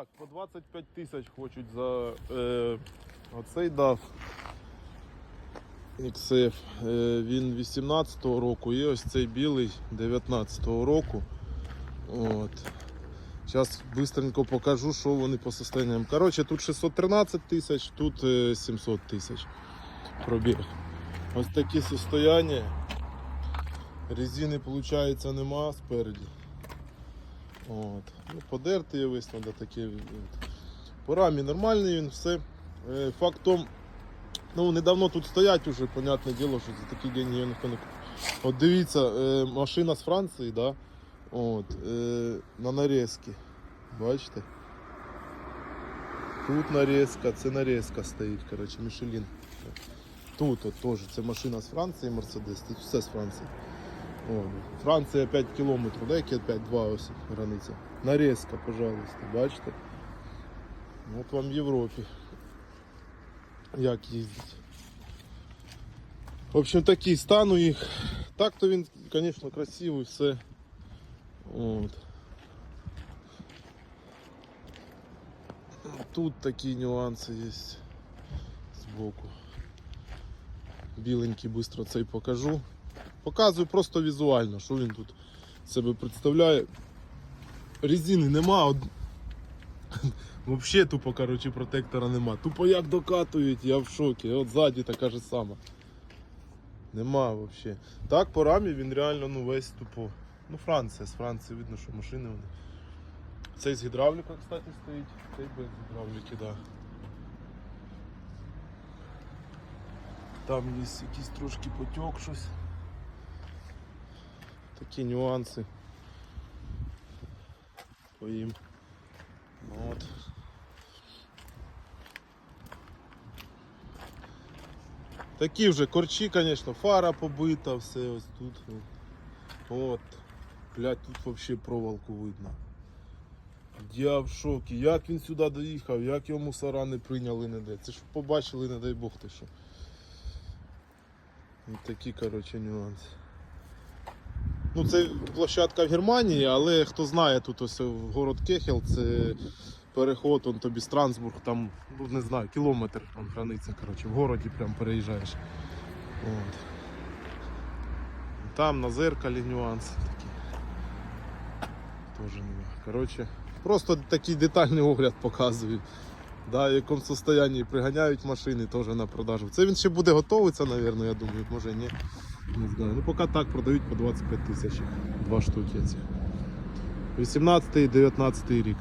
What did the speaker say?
Так, по 25 тисяч хочуть за е, оцей DAF XF. Е, він 18-го року і ось цей білий 19-го року. От. Зараз швидко покажу, що вони по состоянням. Коротше, тут 613 тисяч, тут е, 700 тисяч пробіг. Ось такі состояння. Резини, виходить, нема спереді. От. Ну, подертий треба таке. от. По рамі нормальний він, все. Е, Факт в том, ну недавно тут стоять уже, понятне діло, що за такі деньги ніхто не купить. От дивіться, е, машина з Франції, да? От, е, на нарізки. Бачите? Тут нарізка, це нарізка стоїть, коротше, Мішелін. Тут от теж це машина з Франції, Мерседес, тут все з Франції. О, Франція 5 кілометрів, да, які 5-2 ось границя. Нарізка, пожалуйста, бачите? От вам в Європі. Як їздить. В общем, такий стан у їх. Так то він, звісно, красивий, все. От. Тут такі нюанси є збоку. Біленький швидко цей покажу. Показую просто візуально, що він тут себе представляє. Резини нема. Взагалі тупо коротше, протектора нема. Тупо як докатують, я в шокі. От ззаді така ж сама. Нема взагалі. Так, по рамі він реально ну, весь тупо. Ну, Франція, з Франції видно, що машини вони. Цей з гідравліка, кстати, стоїть. Цей без гідравліки. Да. Там є якийсь трошки потік щось. Такі нюанси по їм. Ну, От. Такі вже корчі, звісно, фара побита, все ось тут. ну. От. Блять, тут взагалі проволоку видно. Я в шокі. Як він сюди доїхав, як його мусора не прийняли ніде. Це ж побачили, не дай Бог ти що. Ось такі, коротше, нюанси. Ну, це площадка в Германії, але хто знає, тут ось город Кехел, це переход, он тобі Страсбург, там, ну не знаю, кілометр там границя, коротше, в городі прям переїжджаєш. От. Там на зеркалі нюанси такі. Тоже нема. Коротше, просто такий детальний огляд показую. Да, в якому состоянні приганяють машини теж на продажу. Це він ще буде готовитися, мабуть, я думаю, може ні. Не знаю. Ну поки так продають по 25 тисяч. Два штуки ці. 18 і 19 рік.